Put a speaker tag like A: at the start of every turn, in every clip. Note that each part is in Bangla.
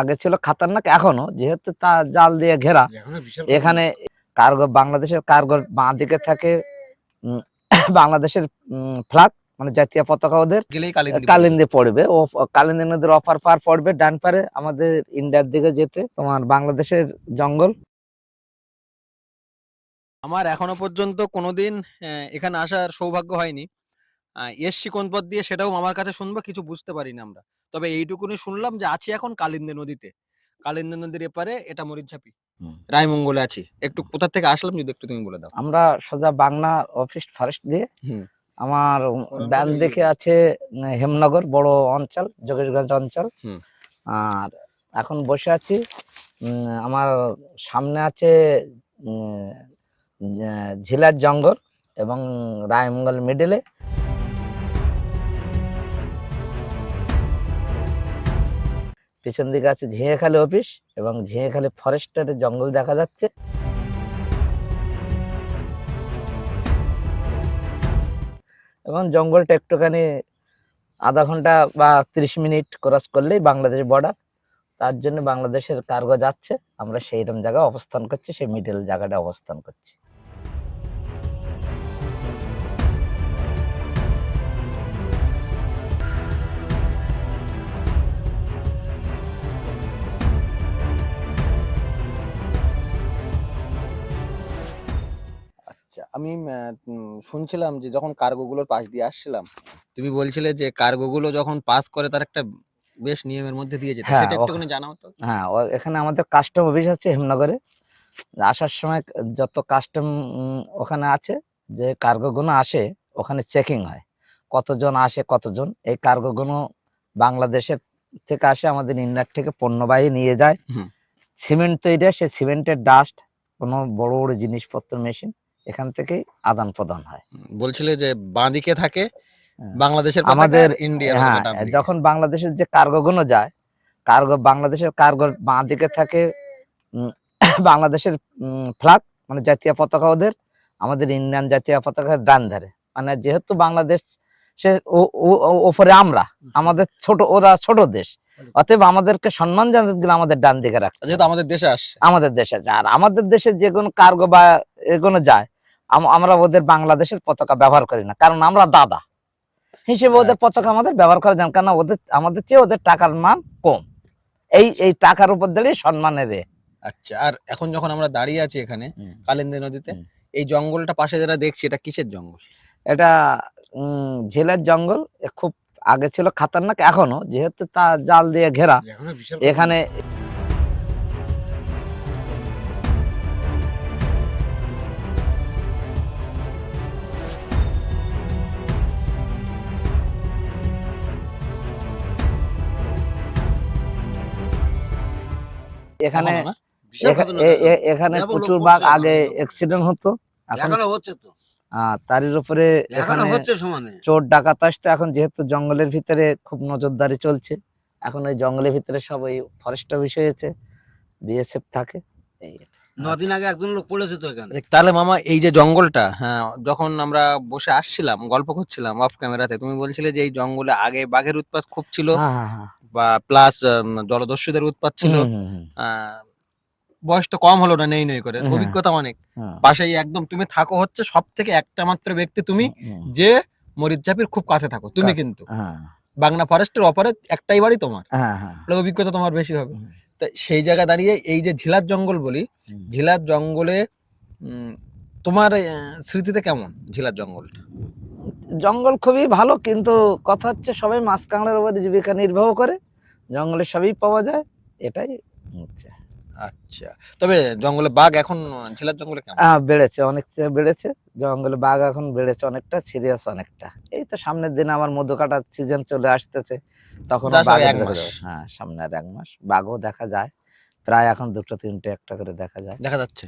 A: আগে ছিল খাতারনাক এখনও। যেহেতু তা জাল দিয়ে ঘেরা এখানে কার্গো বাংলাদেশের কার্গোর বাঁ দিকে থাকে বাংলাদেশের ফ্লাগ মানে জাতীয় পতাকা ওদের
B: কালিন্দি
A: পড়বে। ও কালিন্দী নদীর অপার পার পড়বে ডান পারে আমাদের ইন্ডিয়ার দিকে যেতে তোমার বাংলাদেশের জঙ্গল।
B: আমার এখনও পর্যন্ত কোনোদিন আহ, এখানে আসার সৌভাগ্য হয়নি। এসছি কোন পথ দিয়ে সেটাও মামার কাছে শুনব কিছু বুঝতে পারিনি আমরা। তবে এইটুকুনি শুনলাম যে আছি এখন কালিন্দে নদীতে। কালিন্দে নদীর এপারে এটা মরিচঝাপি। রায়মঙ্গলে আছি। একটু কোথা থেকে আসলাম যদি একটু তুমি বলে দাও।
A: আমরা সোজা বাংলা অফিস ফরেস্ট দিয়ে। আমার ব্যান দেখে আছে হেমনগর বড় অঞ্চল যোগেশগঞ্জ অঞ্চল। আর এখন বসে আছি উম, আমার সামনে আছে ঝিলার জঙ্গল এবং রায়মঙ্গল মিডলে পিছন দিকে আছে ঝিঙেখালি অফিস এবং ঝিঙেখালি ফরেস্টের জঙ্গল দেখা যাচ্ছে। এবং জঙ্গলটা একটুখানি আধা ঘণ্টা বা তিরিশ মিনিট ক্রস করলেই বাংলাদেশ বর্ডার তার জন্য বাংলাদেশের কার্গো যাচ্ছে। আমরা সেইরকম জায়গায় অবস্থান করছি, সেই মিডল জায়গাটা অবস্থান করছি।
B: আমি শুনছিলাম যে যখন কার্গো গুলোর পাশ দিয়ে আসছিলাম তুমি বলছিলে যে কার্গো গুলো যখন পাস করে তার একটা বেশ নিয়মের মধ্যে দিয়ে যেতে।
A: হ্যাঁ,
B: সেটা একটুখানি জানাও তো।
A: হ্যাঁ এখানে আমাদের কাস্টম অফিস আছে হেমনগরে। আসার সময় যত কাস্টম ওখানে আছে যে কার্গো গুলো আসে ওখানে চেকিং হয়। কতজন আসে কতজন? এই কার্গো গুলো বাংলাদেশের থেকে আসে আমাদের ইন্ডিয়ার থেকে পণ্যবাহী নিয়ে যায়। সিমেন্ট তৈরি হয় সেই সিমেন্টের ডাস্ট কোনো বড় বড় জিনিসপত্র মেশিন এখান থেকেই আদান প্রদান হয়।
B: বলছিলে যে বাঁদিকে থাকে
A: হ্যাঁ।
B: বাংলাদেশের
A: আমাদের
B: ইন্ডিয়ার
A: হ্যাঁ যখন বাংলাদেশের যে কার্গো গুলো যায় কার্গো বাংলাদেশের কার্গোর বাঁ দিকে থাকে বাংলাদেশের ফ্লাগ মানে জাতীয় পতাকা ওদের আমাদের ইন্ডিয়ান জাতীয় পতাকা ডান ধারে মানে যেহেতু বাংলাদেশ সে ওপরে আমরা আমাদের ছোট ওরা ছোট দেশ অতএব আমাদেরকে সম্মান জানাতে গেলে আমাদের ডান দিকে রাখতে
B: যেহেতু আমাদের দেশে আসে
A: আমাদের দেশে যায় আর আমাদের দেশে যে কোনো কার্গো বা এগুলো যায় আমরা ওদের বাংলাদেশের পতাকা ব্যবহার করি না কারণ আমরা দাদা। হিসেবে ওদের
B: আচ্ছা।
A: পতাকা আমাদের ব্যবহার করা যান কারণ ওদের আমাদের চেয়ে ওদের টাকার মান কম। এই এই টাকার উপর দিলেই সম্মানের
B: আচ্ছা আর এখন যখন আমরা দাঁড়িয়ে আছি এখানে। কালিন্দী নদীতে এই জঙ্গলটা পাশে যেটা দেখছি এটা কিসের জঙ্গল?
A: এটা উম, ঝিলের জঙ্গল খুব আগে ছিল খাতারনাক এখনও যেহেতু তা জাল দিয়ে ঘেরা এখানে এখানে
C: এখনও।
A: প্রচুর
C: ভাগ
A: বাঘ আগে
C: এক্সিডেন্ট
A: অ্যাক্সিডেন্ট হতো। এখন
C: হচ্ছে তো।
A: তারই উপরে
C: এখনও
A: চোর ডাকাত আসতে এখন যেহেতু জঙ্গলের ভিতরে খুব নজরদারি চলছে এখন ওই জঙ্গলের ভিতরে সব ওই ফরেস্ট অফিস হয়েছে বিএসএফ থাকে এই
C: নদিন আগে একজন লোক পড়েছে তো এখানে।
B: তাহলে মামা এই যে জঙ্গলটা হ্যাঁ যখন আমরা বসে আসছিলাম গল্প করছিলাম অফ ক্যামেরাতে তুমি বলছিলে যে এই জঙ্গলে আগে বাঘের উৎপাত খুব ছিল
A: হ্যাঁ হ্যাঁ হ্যাঁ।
B: বা প্লাস জলদস্যুদের উৎপাত ছিল। বয়স তো কম হলো না নেই নেই করে। অভিজ্ঞতা অনেক। পাশেই একদম তুমি থাকো হচ্ছে সব থেকে একটা মাত্র ব্যক্তি তুমি যে মরিচঝাপির খুব কাছে থাকো তুমি কিন্তু।
A: হ্যাঁ।
B: বাংলা ফরেস্টের অপরে একটাই বাড়ি তোমার। তাহলে অভিজ্ঞতা তোমার বেশি হবে। তা সেই জায়গায় দাঁড়িয়ে এই যে ঝিলার জঙ্গল বলি ঝিলার জঙ্গলে তোমার স্মৃতিতে কেমন ঝিলার জঙ্গলটা?
A: জঙ্গল খুবই ভালো কিন্তু কথা হচ্ছে সবাই মাছ কাঁকড়ার উপরে জীবিকা নির্বাহ করে জঙ্গলে সবই পাওয়া যায় এটাই হচ্ছে।
B: আচ্ছা তবে জঙ্গলে বাঘ এখন ঝিলার জঙ্গলে কেমন?
A: বেড়েছে অনেক বেড়েছে জঙ্গলে বাঘ এখন বেড়েছে অনেকটা সিরিয়াস অনেকটা। এই তো সামনের দিনে আমার মধু কাটার সিজন চলে আসতেছে তখন
B: এক মাস।
A: হ্যাঁ সামনে আর এক মাস। বাঘও দেখা যায়। প্রায় এখন দুটো তিনটে একটা করে দেখা যায়।
B: দেখা যাচ্ছে।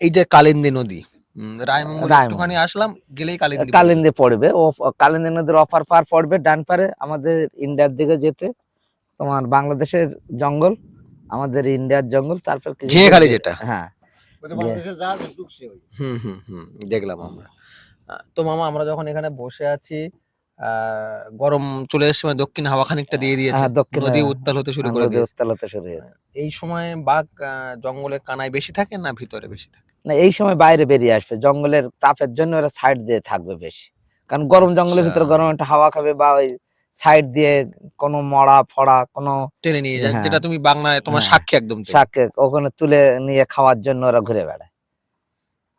B: এই যে কালিন্দী নদী উম, রায়মঙ্গল
A: রায়মঙ্গল।
B: একটুখানি আসলাম গেলেই কালিন্দী
A: কালিন্দী পড়বে। ও কালিন্দী নদীর অপার পার পড়বে ডান পারে আমাদের ইন্ডিয়ার দিকে যেতে। তোমার বাংলাদেশের জঙ্গল আমাদের ইন্ডিয়ার জঙ্গল তারপর
B: যেটা।
A: হ্যাঁ।
C: ওটা বাংলাদেশে যা ঢুকছে ওই।
B: হুম হুম হুম দেখলাম আমরা। তো মামা আমরা যখন এখানে বসে আছি গরম চলে এসছে মানে দক্ষিণ হাওয়া খানিকটা দিয়ে দিয়েছে।
A: দক্ষিণে
B: নদী উত্তাল হতে শুরু করে দিয়েছে।
A: উত্তাল হতে শুরু
B: এই সময় বাঘ আহ, জঙ্গলের কানায় বেশি থাকে না ভিতরে বেশি থাকে?
A: না এই সময় বাইরে বেরিয়ে আসবে। জঙ্গলের তাপের জন্য ওরা সাইড দিয়ে থাকবে বেশি। কারণ গরম জঙ্গলের ভিতরে
B: আচ্ছা।
A: গরম একটা হাওয়া খাবে বা ওই সাইড দিয়ে কোনো মড়া ফড়া কোনো
B: টেনে নিয়ে যায়
A: হ্যাঁ।
B: যেটা তুমি বাংলায় তোমার
A: হ্যাঁ।
B: সাক্ষী একদম
A: সাক্ষী ওখানে তুলে নিয়ে খাওয়ার জন্য ওরা ঘুরে বেড়ায়।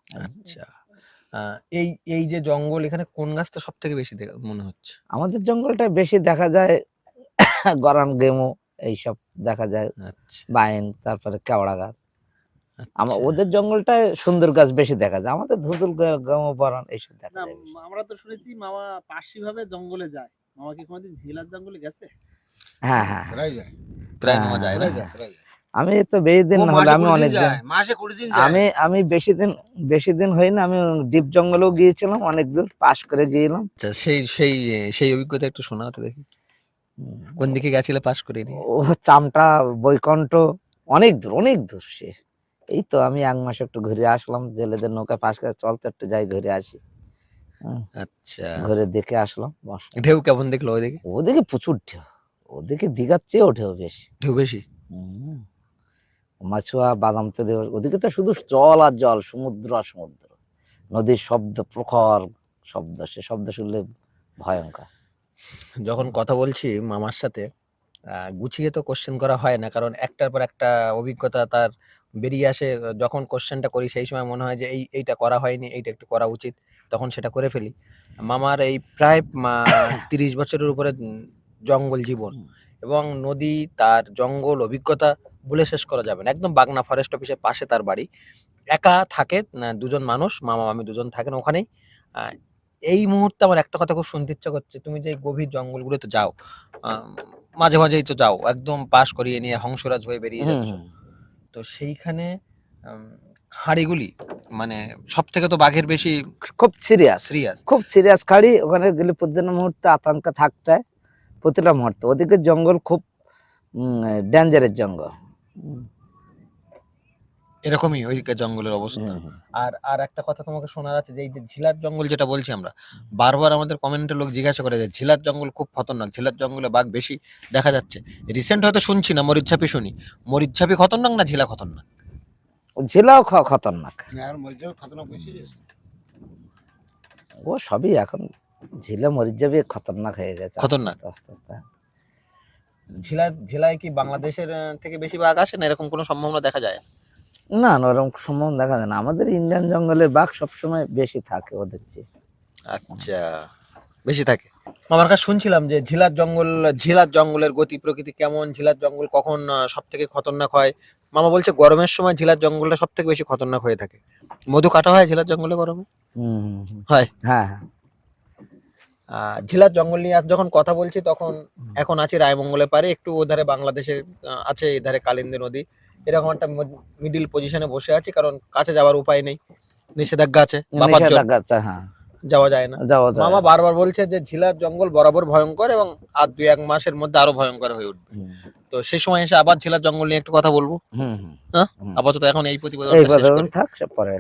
B: আচ্ছা। আহ, এই এই যে জঙ্গল এখানে কোন গাছটা সব থেকে বেশি দেখা- মনে হচ্ছে?
A: আমাদের জঙ্গলটা বেশি দেখা যায় গরান গেমু এইসব দেখা যায়।
B: আচ্ছা।
A: বাইন তারপরে কেওড়া গাছ। আমার
B: আচ্ছা।
A: ওদের জঙ্গলটায় সুন্দর গাছ বেশি দেখা যায়। আমাদের ধুতুল গেমু বরান এইসব দেখা
D: না
A: যায় বেশি।
D: আমরা তো শুনেছি মামা পার্শ্বিক ভাবে জঙ্গলে যায়। মামা কি কোনোদিন ঝিলার জঙ্গলে গেছে?
A: হ্যাঁ হ্যাঁ হ্যাঁ।
C: প্রায় যায়।
B: প্রায়
A: হ্যাঁ,
B: নেওয়া যায় না?
C: প্রায় যায় প্রায় যায়।
A: আমি তো বেশি দিন আমি অনেক দিন
C: মাসে কুড়ি দিন যায়।
A: আমি আমি বেশি দিন বেশি দিন হয়নি আমি ডিপ জঙ্গলেও গিয়েছিলাম অনেক দূর পাশ করে গিয়েছিলাম
B: আচ্ছা সেই সেই সেই অভিজ্ঞতা একটু শোনাও তো দেখি। কোন দিকে গেছিলে পাস করে
A: ও চামটা বৈকণ্ঠ অনেক দূর অনেক দূর সে। এই তো আমি এক মাস একটু ঘুরে আসলাম জেলেদের নৌকা পাশ করে চল তো একটু যাই ঘুরে আসি। হুম,
B: আচ্ছা।
A: ঘুরে দেখে আসলাম
B: ঢেউ কেমন দেখল ওইদিকে
A: ওদিকে প্রচুর ঢেউ ওদিকে দীঘার চেয়েও ঢেউ বেশি।
B: ঢেউ বেশি?
A: হুম। মাছুয়া বাদাম তৈরি ওদিকে তো শুধু জল আর জল সমুদ্র আর সমুদ্র। নদীর শব্দ প্রখর শব্দ সে শব্দ শুনলে ভয়ঙ্কর।
B: যখন কথা বলছি মামার সাথে গুছিয়ে তো কোশ্চেন করা হয় না কারণ একটার পর একটা অভিজ্ঞতা তার বেরিয়ে আসে। যখন কোশ্চেনটা করি সেই সময় মনে হয় যে এই এইটা করা হয়নি এইটা একটু করা উচিত তখন সেটা করে ফেলি। মামার এই প্রায় তিরিশ বছরের উপরে জঙ্গল জীবন এবং নদী তার জঙ্গল অভিজ্ঞতা বলে শেষ করা যাবে না। একদম বাগনা ফরেস্ট অফিসের পাশে তার বাড়ি। একা থাকে দুজন মানুষ মামা মামি দুজন থাকেন ওখানেই। এই মুহূর্তে আমার একটা কথা খুব শুনতে ইচ্ছা করছে তুমি যে গভীর জঙ্গলগুলোতে যাও মাঝে মাঝেই তো যাও একদম পাশ করিয়ে নিয়ে হংসরাজ হয়ে বেরিয়ে যাচ্ছ। তো সেইখানে হাঁড়িগুলি মানে সব থেকে তো বাঘের বেশি
A: খুব সিরিয়াস
B: সিরিয়াস
A: খুব সিরিয়াস খাড়ি ওখানে গেলে প্রতিটা মুহূর্তে আতঙ্ক থাকতে হয় প্রতিটা মুহূর্তে। ওদিকে জঙ্গল খুব ডেঞ্জারের জঙ্গল।
B: এরকমই ওইদিকে জঙ্গলের অবস্থা। আর আর একটা কথা তোমাকে শোনার আছে যে এই যে ঝিলার জঙ্গল যেটা বলছি আমরা বারবার আমাদের কমেন্টে লোক জিজ্ঞাসা করে যে ঝিলার জঙ্গল খুব খতরনাক ঝিলার জঙ্গলে বাঘ বেশি দেখা যাচ্ছে। রিসেন্ট হয়তো শুনছি না মরিচঝাপি শুনি। মরিচঝাপি খতরনাক না ঝিলা খতরনাক?
A: জেলাও খ- খতরনাক।
C: আর মরিচেও খতরনাক বেশি
A: ও সবই এখন ঝিলে মরিচ যাবে খতরনাক হয়ে গেছে।
B: খতরনাক?
A: আস্তে আস্তে। আস্তে।
B: ঝিলা ঝিলায় কি বাংলাদেশের থেকে বেশি বাঘ আসে না? এরকম কোনো সম্ভাবনা দেখা যায়?
A: না না ওরকম সম্ভব দেখা যায় না। আমাদের ইন্ডিয়ান জঙ্গলের বাঘ সবসময় বেশি থাকে ওদের চেয়ে।
B: আচ্ছা বেশি থাকে। আমার কাছে শুনছিলাম যে ঝিলার জঙ্গল ঝিলার জঙ্গলের গতি প্রকৃতি কেমন? ঝিলার জঙ্গল কখন সব থেকে খতরনাক হয়? মামা বলছে গরমের সময় ঝিলার জঙ্গলটা সব থেকে বেশি খতরনাক হয়ে থাকে। মধু কাটা হয় ঝিলার জঙ্গলে গরমে। হয়।
A: হ্যাঁ হ্যাঁ।
B: ঝিলার জঙ্গল নিয়ে যখন কথা বলছি তখন এখন আছি রায়মঙ্গলে পারে একটু ওধারে বাংলাদেশের আহ, আছে এধারে কালিন্দী নদী। এরকম একটা মিডিল পজিশনে বসে আছি কারণ কাছে যাওয়ার উপায় নেই। নিষেধাজ্ঞা আছে
A: হ্যাঁ।
B: যাওয়া যায় না। মামা বারবার বলছে যে ঝিলার জঙ্গল বরাবর ভয়ঙ্কর এবং আর দুই এক মাসের মধ্যে আরও ভয়ঙ্কর হয়ে উঠবে। তো সেই সময় এসে আবার ঝিলার জঙ্গল নিয়ে একটু কথা বলব। হ্যাঁ? আপাতত এখন এই করি।
A: থাক সব পরে